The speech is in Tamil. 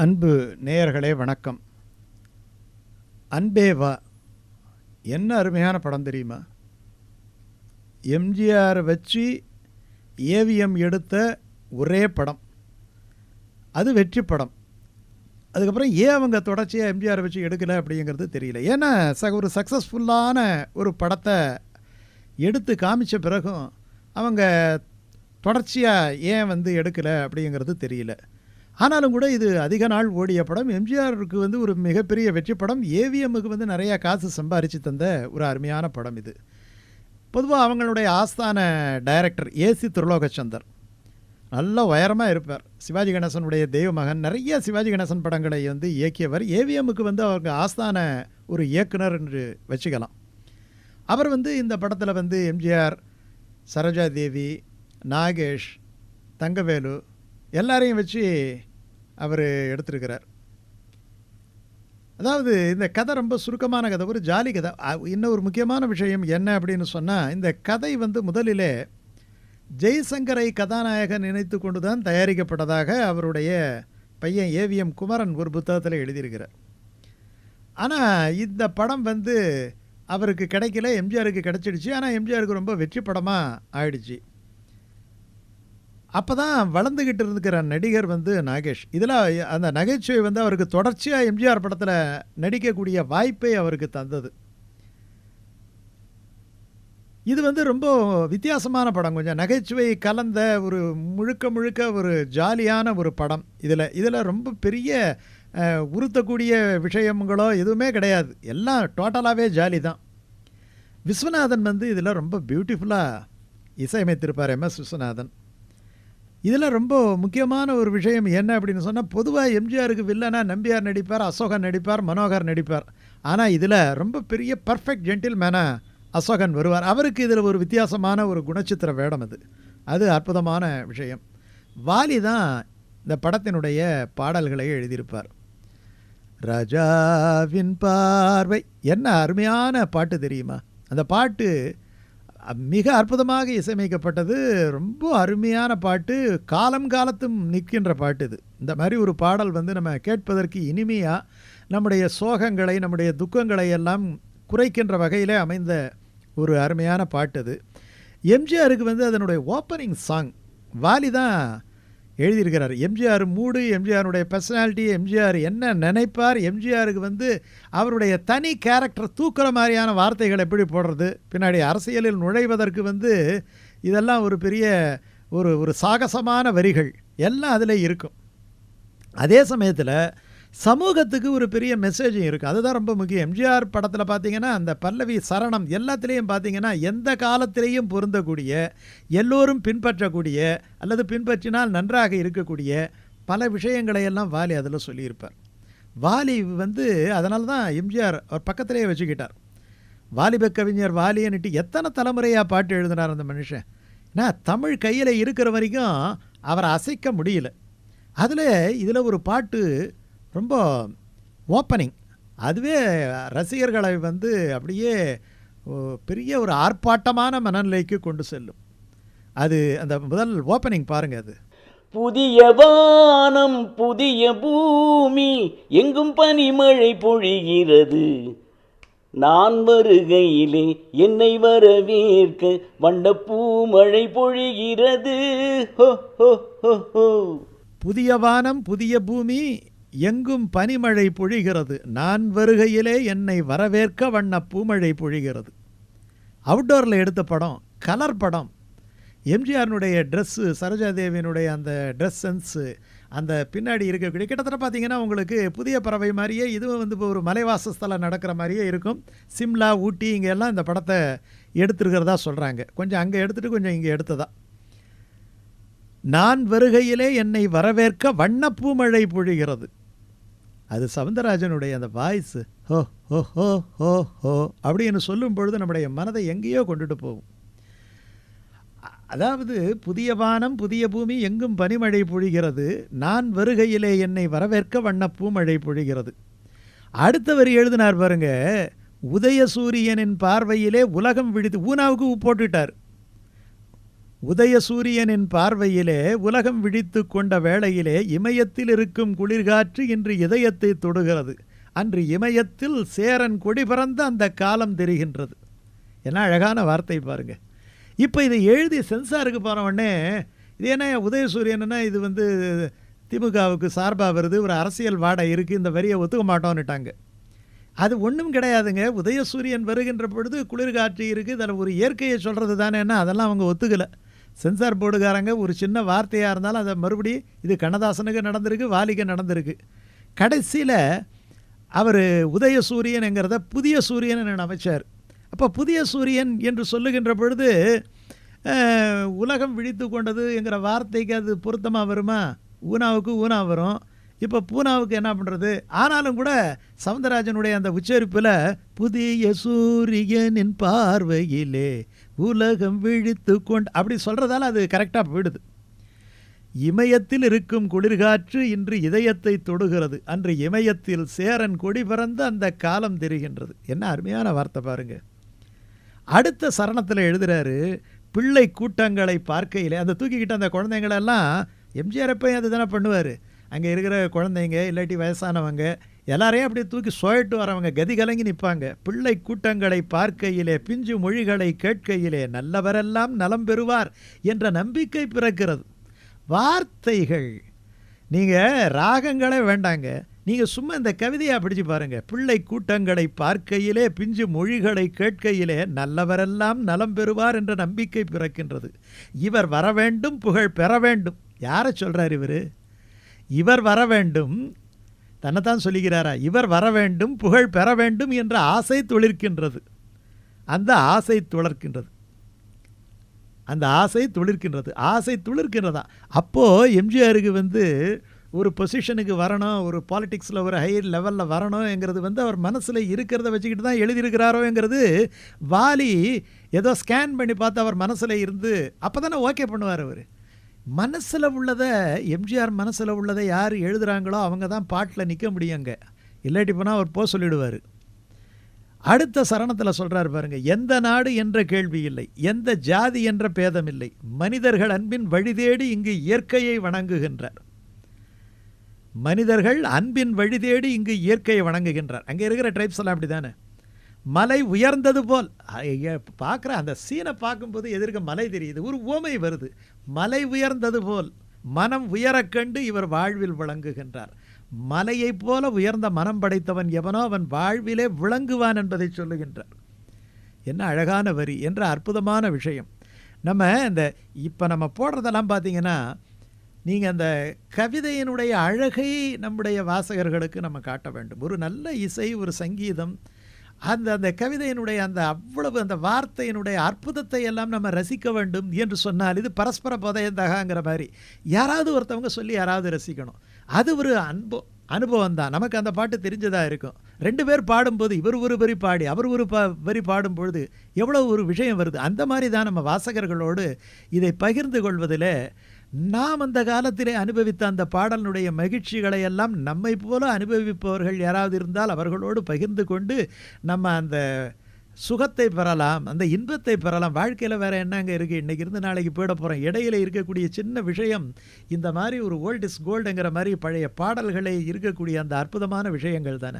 அன்பு நேயர்களே வணக்கம். அன்பே வா என்ன அருமையான படம் தெரியுமா? எம்ஜிஆரை வச்சு ஏவிஎம் எடுத்த ஒரே படம். அது வெற்றி படம். அதுக்கப்புறம் ஏன் அவங்க தொடர்ச்சியாக எம்ஜிஆரை வச்சு எடுக்கலை அப்படிங்கிறது தெரியல. ஏன்னா ச ஒரு சக்ஸஸ்ஃபுல்லான ஒரு படத்தை எடுத்து காமிச்ச பிறகும் அவங்க தொடர்ச்சியாக ஏன் வந்து எடுக்கலை அப்படிங்கிறது தெரியல. ஆனாலும் கூட இது அதிக நாள் ஓடிய படம். எம்ஜிஆருக்கு வந்து ஒரு மிகப்பெரிய வெற்றி படம். ஏவிஎம்முக்கு வந்து நிறையா காசு சம்பாரித்து தந்த ஒரு அருமையான படம் இது. பொதுவாக அவங்களுடைய ஆஸ்தான டைரக்டர் ஏசி துர்லோகச்சந்தர். நல்ல உயரமாக இருப்பார். சிவாஜி கணேசனுடைய தெய்வ மகன் நிறைய சிவாஜி கணேசன் படங்களை வந்து இயக்கியவர். ஏவிஎம்முக்கு வந்து அவங்க ஆஸ்தான ஒரு இயக்குனர் என்று வச்சுக்கலாம். அவர் வந்து இந்த படத்தில் வந்து எம்ஜிஆர் சரோஜா தேவி நாகேஷ் தங்கவேலு எல்லாரையும் வச்சு அவர் எடுத்திருக்கிறார். அதாவது இந்த கதை ரொம்ப சுருக்கமான கதை ஒரு ஜாலி கதை. இன்னும் ஒரு முக்கியமான விஷயம் என்ன அப்படின்னு சொன்னால் இந்த கதை வந்து முதலிலே ஜெய்சங்கரை கதாநாயகன் நினைத்து கொண்டு தான் தயாரிக்கப்பட்டதாக அவருடைய பையன் ஏவிஎம் குமரன் ஒரு புத்தகத்தில் எழுதியிருக்கிறார். ஆனால் இந்த படம் வந்து அவருக்கு கிடைக்கல எம்ஜிஆருக்கு கிடச்சிடுச்சு. ஆனால் எம்ஜிஆருக்கு ரொம்ப வெற்றி படமாக ஆயிடுச்சு. அப்போ தான் வளர்ந்துக்கிட்டு இருக்கிற நடிகர் வந்து நாகேஷ். இதில் அந்த நகைச்சுவை வந்து அவருக்கு தொடர்ச்சியாக எம்ஜிஆர் படத்தில் நடிக்கக்கூடிய வாய்ப்பை அவருக்கு தந்தது. இது வந்து ரொம்ப வித்தியாசமான படம். கொஞ்சம் நகைச்சுவை கலந்த ஒரு முழுக்க முழுக்க ஒரு ஜாலியான ஒரு படம் இதில். இதில் ரொம்ப பெரிய உறுத்தக்கூடிய விஷயங்களோ எதுவுமே கிடையாது. எல்லாம் டோட்டலாகவே ஜாலி தான் விஸ்வநாதன் வந்து இதில் ரொம்ப பியூட்டிஃபுல்லாக இசையமைத்திருப்பார் எம்எஸ் விஸ்வநாதன். இதில் ரொம்ப முக்கியமான ஒரு விஷயம் என்ன அப்படின்னு சொன்னால் பொதுவாக எம்ஜிஆருக்கு வில்லனா நம்பியார் நடிப்பார் அசோகன் நடிப்பார் மனோகர் நடிப்பார். ஆனால் இதில் ரொம்ப பெரிய பர்ஃபெக்ட் ஜென்டில் மேனாக அசோகன் வருவார். அவருக்கு இதில் ஒரு வித்தியாசமான ஒரு குணச்சித்திர வேடம் அது. அது அற்புதமான விஷயம். வாலி தான் இந்த படத்தினுடைய பாடல்களை எழுதியிருப்பார். ராஜாவின் பார்வை. என்ன அருமையான பாட்டு தெரியுமா? அந்த பாட்டு மிக அற்புதமாக இசையமைக்கப்பட்டது. ரொம்ப அருமையான பாட்டு. காலம் காலத்தும் நிற்கின்ற பாட்டு இது. இந்த மாதிரி ஒரு பாடல் வந்து நம்ம கேட்பதற்கு இனிமையாக நம்முடைய சோகங்களை நம்முடைய துக்கங்களை எல்லாம் குறைக்கின்ற வகையிலே அமைந்த ஒரு அருமையான பாட்டு அது. எம்ஜிஆருக்கு வந்து அதனுடைய ஓப்பனிங் சாங் வாலி தான் எழுதியிருக்கிறார். எம்ஜிஆர் மூடு எம்ஜிஆருடைய பர்சனாலிட்டி எம்ஜிஆர் என்ன நினைப்பார் எம்ஜிஆருக்கு வந்து அவருடைய தனி கேரக்டர் தூக்குற மாதிரியான வார்த்தைகள் எப்படி போடுறது? பின்னாடி அரசியலில் நுழைவதற்கு வந்து இதெல்லாம் ஒரு பெரிய ஒரு ஒரு சாகசமான வரிகள். எல்லாம் அதில் இருக்கும். அதே சமயத்தில் சமூகத்துக்கு ஒரு பெரிய மெசேஜும் இருக்குது அதுதான் ரொம்ப முக்கியம். எம்ஜிஆர் படத்தில் பார்த்தீங்கன்னா அந்த பல்லவி சரணம் எல்லாத்துலேயும் பார்த்தீங்கன்னா எந்த காலத்திலேயும் பொருந்தக்கூடிய எல்லோரும் பின்பற்றக்கூடிய அல்லது பின்பற்றினால் நன்றாக இருக்கக்கூடிய பல விஷயங்களையெல்லாம் வாலி அதில் சொல்லியிருப்பார். வாலி வந்து அதனால தான் எம்ஜிஆர் அவர் பக்கத்திலேயே வச்சுக்கிட்டார். வாலிப கவிஞர் வாலின்னுட்டு எத்தனை தலைமுறையாக பாட்டு எழுதினார் அந்த மனுஷன். ஏன்னா தமிழ் கையில் இருக்கிற வரைக்கும் அவரை அசைக்க முடியல. அதில் இதில் ஒரு பாட்டு ரொம்ப ஓப்பனிங். அதுவே ரசிகர்களை வந்து அப்படியே பெரிய ஒரு ஆர்ப்பாட்டமான மனநிலைக்கு கொண்டு செல்லும். அது அந்த முதல் ஓப்பனிங் பாருங்கள் அது. புதிய வானம் புதிய பூமி எங்கும் பனிமழை பொழிகிறது. நான் வருகையிலே என்னை வரவேற்க வண்ணப்பூ மழை பொழிகிறது. புதிய வானம் புதிய பூமி எங்கும் பனிமழை பொழிகிறது. நான் வருகையிலே என்னை வரவேற்க வண்ண பூமழை பொழிகிறது. அவுட்டோரில் எடுத்த படம் கலர் படம். எம்ஜிஆர்னுடைய ட்ரெஸ்ஸு சரோஜாதேவியினுடைய அந்த ட்ரெஸ் சென்ஸு அந்த பின்னாடி இருக்கக்கூடிய கிட்டத்தட்ட பார்த்திங்கன்னா உங்களுக்கு புதிய பறவை மாதிரியே இதுவும் வந்து இப்போ ஒரு மலைவாசஸ்தலம் நடக்கிற மாதிரியே இருக்கும். சிம்லா ஊட்டி இங்கே எல்லாம் இந்த படத்தை எடுத்துருக்கிறதா சொல்கிறாங்க கொஞ்சம் அங்கே எடுத்துகிட்டு கொஞ்சம் இங்கே எடுத்ததா. நான் வருகையிலே என்னை வரவேற்க வண்ணப்பூமழை பொழிகிறது. அது சவுந்தரராஜனுடைய அந்த வாய்ஸ் ஹோ ஹோ ஹோ ஹோ ஹோ அப்படின்னு சொல்லும் பொழுது நம்முடைய மனதை எங்கேயோ கொண்டுட்டு போகும். அதாவது புதிய வானம் புதிய பூமி எங்கும் பனிமழை பொழிகிறது. நான் வருகையிலே என்னை வரவேற்க வண்ணப்பூமழை பொழிகிறது. அடுத்தவர் எழுதினார் பாருங்க உதய சூரியனின் பார்வையிலே உலகம் விழித்து ஊனாவுக்கு போட்டுட்டார். உதயசூரியனின் பார்வையிலே உலகம் விழித்து கொண்ட வேளையிலே இமயத்தில் இருக்கும் குளிர்காற்று இன்று இதயத்தை தொடுகிறது. அன்று இமயத்தில் சேரன் கொடி பறந்த அந்த காலம் தெரிகின்றது. என்ன அழகான வார்த்தை பாருங்க. இப்போ இதை எழுதி சென்சாருக்கு போனவொடனே இது என்ன உதயசூரியன்னா இது வந்து திமுகவுக்கு சார்பாக வருது ஒரு அரசியல் வாடை இருக்குது இந்த வரியை ஒத்துக்க மாட்டோன்னுட்டாங்க அது ஒன்றும் கிடையாதுங்க. உதயசூரியன் வருகின்ற பொழுது குளிர்காற்று இருக்குது அதில் ஒரு இயற்கையை சொல்கிறது தானேன்னா அதெல்லாம் அவங்க ஒத்துக்கலை. சென்சார் போர்டுக்காரங்க ஒரு சின்ன வார்த்தையாக இருந்தாலும் அதை மறுபடியும் இது கண்ணதாசனுக்கு நடந்திருக்கு வாலிக்கு நடந்திருக்கு. கடைசியில் அவர் உதயசூரியனுங்கிறத புதிய சூரியன் அமைச்சார். அப்போ புதிய சூரியன் என்று சொல்லுகின்ற பொழுது உலகம் விழித்து கொண்டது என்கிற வார்த்தைக்கு அது பொருத்தமாக வருமா? ஊனாவுக்கு ஊனா வரும். இப்போ பூனாவுக்கு என்ன பண்ணுறது ஆனாலும் கூட சவுந்தரராஜனுடைய அந்த உச்சரிப்பில் புதிய சூரியனின் பார்வையிலே உலகம் விழித்து கொண்டு அப்படி சொல்கிறதால அது கரெக்டாக போயிடுது. இமயத்தில் இருக்கும் குளிர்காற்று இன்று இதயத்தை தொடுகிறது. அன்று இமயத்தில் சேரன் கொடி பிறந்து அந்த காலம் தெரிகின்றது. என்ன அருமையான வார்த்தை பாருங்க. அடுத்த சரணத்தில் எழுதுகிறாரு பிள்ளை கூட்டங்களை பார்க்கையிலே அந்த தூக்கிக்கிட்ட அந்த குழந்தைங்களெல்லாம் எம்ஜிஆர் எப்பயும் அது தானே பண்ணுவார். அங்கே இருக்கிற குழந்தைங்க இல்லாட்டி வயசானவங்க எல்லாரையும் அப்படியே தூக்கி சோயிட்டு வரவங்க கதி கலங்கி நிற்பாங்க பிள்ளை கூட்டங்களை பார்க்கையிலே பிஞ்சு மொழிகளை கேட்கையிலே நல்லவரெல்லாம் நலம் பெறுவார் என்ற நம்பிக்கை பிறக்கிறது. வார்த்தைகள். நீங்கள் ராகங்களே வேண்டாங்க. நீங்கள் சும்மா இந்த கவிதையை படித்து பாருங்கள் பிள்ளை கூட்டங்களை பார்க்கையிலே பிஞ்சு மொழிகளை கேட்கையிலே நல்லவரெல்லாம் நலம் பெறுவார் என்ற நம்பிக்கை பிறக்கின்றது. இவர் வர வேண்டும் புகழ் பெற வேண்டும். யாரை சொல்கிறார் இவர்? இவர் வர வேண்டும். தன்னைத்தான் சொல்லுகிறாரா? இவர் வர வேண்டும் புகழ் பெற வேண்டும் என்ற ஆசை துளிர்க்கின்றது. அந்த ஆசை துளர்க்கின்றது. அந்த ஆசை துளிர்க்கின்றது. ஆசை துளிர்க்கின்றதா? அப்போது எம்ஜிஆருக்கு வந்து ஒரு பொசிஷனுக்கு வரணும் ஒரு பாலிட்டிக்ஸில் ஒரு ஹையர் லெவலில் வரணுங்கிறது வந்து அவர் மனசில் இருக்கிறத வச்சுக்கிட்டு தான் எழுதியிருக்கிறாரோங்கிறது வாலி ஏதோ ஸ்கேன் பண்ணி பார்த்து அவர் மனசில் இருந்து அப்போ தானே ஓகே பண்ணுவார் அவர். மனசில் உள்ளதை எம்ஜிஆர் மனசில் உள்ளதை யார் எழுதுகிறாங்களோ அவங்க தான் பாட்டில் நிற்க முடியுங்க. இல்லாட்டி போனால் அவர் போக சொல்லிடுவார். அடுத்த சரணத்தில் சொல்கிறார் பாருங்க எந்த நாடு என்ற கேள்வி இல்லை எந்த ஜாதி என்ற பேதம் இல்லை மனிதர்கள் அன்பின் வழி தேடி இங்கு இயற்கையை வணங்குகின்றார். மனிதர்கள் அன்பின் வழி தேடி இங்கு இயற்கையை வணங்குகின்றார். அங்கே இருக்கிற ட்ரைப்ஸ் எல்லாம் அப்படிதானே? மலை உயர்ந்தது போல். பார்க்குற அந்த சீனை பார்க்கும்போது எதிர்க்க மலை தெரியுது. ஒரு ஓமை வருது. மலை உயர்ந்தது போல். மனம் உயரக் கண்டு இவர் வாழ்வில் விளங்குகின்றார். மலையைப் போல உயர்ந்த மனம் படைத்தவன் எவனோ அவன் வாழ்விலே விளங்குவான் என்பதை சொல்லுகின்றார். என்ன அழகான வரி என்ற அற்புதமான விஷயம். நம்ம இந்த இப்போ நம்ம போடுறதெல்லாம் பார்த்தீங்கன்னா நீங்கள் அந்த கவிதையினுடைய அழகை நம்முடைய வாசகர்களுக்கு நம்ம காட்ட வேண்டும். ஒரு நல்ல இசை ஒரு சங்கீதம் அந்த அந்த கவிதையினுடைய அந்த அவ்வளவு அந்த வார்த்தையினுடைய அற்புதத்தை எல்லாம் நம்ம ரசிக்க வேண்டும் என்று சொன்னால் இது பரஸ்பர புதையந்தகாங்கிற மாதிரி. யாராவது ஒருத்தவங்க சொல்லி யாராவது ரசிக்கணும். அது ஒரு அன்பு அனுபவம் தான். நமக்கு அந்த பாட்டு தெரிஞ்சதாக இருக்கும். ரெண்டு பேர் பாடும்போது இவர் ஒரு வரி பாடி அவர் ஒரு ப வரி பாடும்பொழுது எவ்வளோ ஒரு விஷயம் வருது. அந்த மாதிரி தான் நம்ம வாசகர்களோடு இதை பகிர்ந்து கொள்வதில் நாம் அந்த காலத்திலே அனுபவித்த அந்த பாடலினுடைய மகிழ்ச்சிகளை எல்லாம் நம்மை போல அனுபவிப்பவர்கள் யாராவது இருந்தால் அவர்களோடு பகிர்ந்து கொண்டு நம்ம அந்த சுகத்தை பெறலாம் அந்த இன்பத்தை பெறலாம். வாழ்க்கையில் வேறு என்னங்க இருக்குது இன்றைக்கி இருந்து நாளைக்கு போயிட போகிறோம் இடையில இருக்கக்கூடிய சின்ன விஷயம் இந்த மாதிரி ஒரு ஓல்ட் இஸ் கோல்டுங்கிற மாதிரி பழைய பாடல்களை இருக்கக்கூடிய அந்த அற்புதமான விஷயங்கள் தானே?